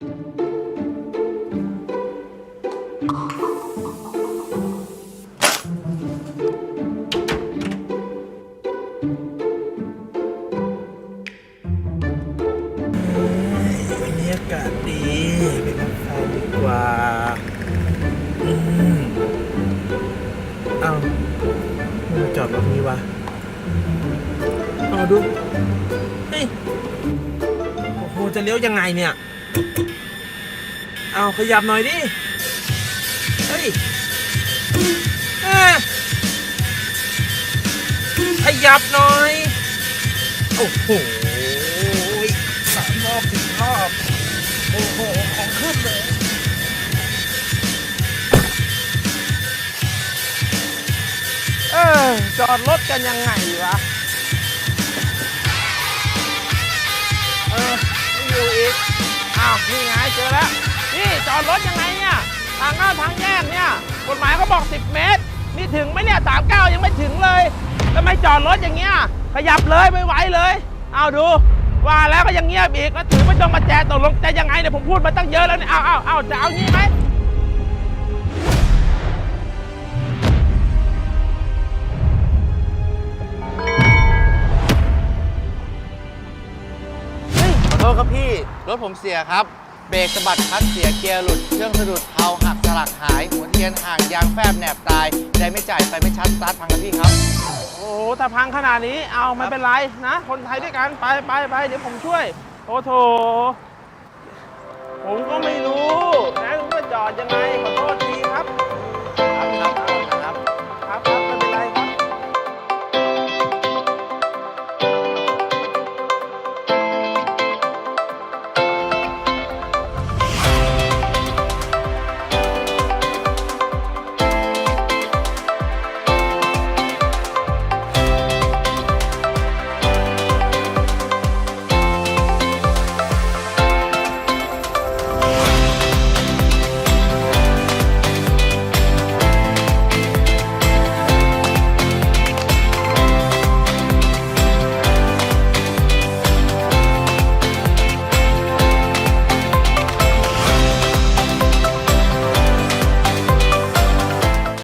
วันนี้อากาศดีไปพักผ่อนดีกว่าอืมเอ้ามาจอดรถนี้วะเอาดูเฮ้ยโอ้โหจะเลี้ยวยังไงเนี่ย เอาขยับหน่อยดิ เฮ้ยขยับหน่อย โอ้โหสามรอบสี่รอบ โอ้โห ของขึ้นเลยเออจอดรถกันยังไงวะ เออไม่อยู่อีก อ้าวนี่ไงเจอแล้วนี่จอดรถยังไงเนี่ยทางเข้าทางแยกเนี่ยกฎหมายเขาบอก 10 เมตร นี่ถึงไหมเนี่ยสามเก้ายังไม่ถึงเลยทำไมจอดรถอย่างเงี้ยขยับเลยไม่ไหวเลยเอาดู ว่าแล้วก็ยังเงียบอีกแล้วถือไม่ต้องมาแจตกลงจะยังไงเนี่ยผมพูดมาตั้งเยอะแล้วเนี่ยเอาเอาเอาจะเอางี้ไหม ถครับพี่ รถผมเสียครับ เบรกสะบัดคัดเสียเกียร์หลุด เครื่องสะดุดเท้าหักสลักหาย หัวเทียนห่างยางแฟบแหนบตายได้ไม่จ่ายไปไม่ชัดสตาร์ทพังครับพี่ครับ โอ้โหถ้าพังขนาดนี้ เอาไม่เป็นไรนะ คนไทยด้วยกันไปไปไปเดี๋ยวผมช่วย โอ้โถผมก็ไม่รู้นะ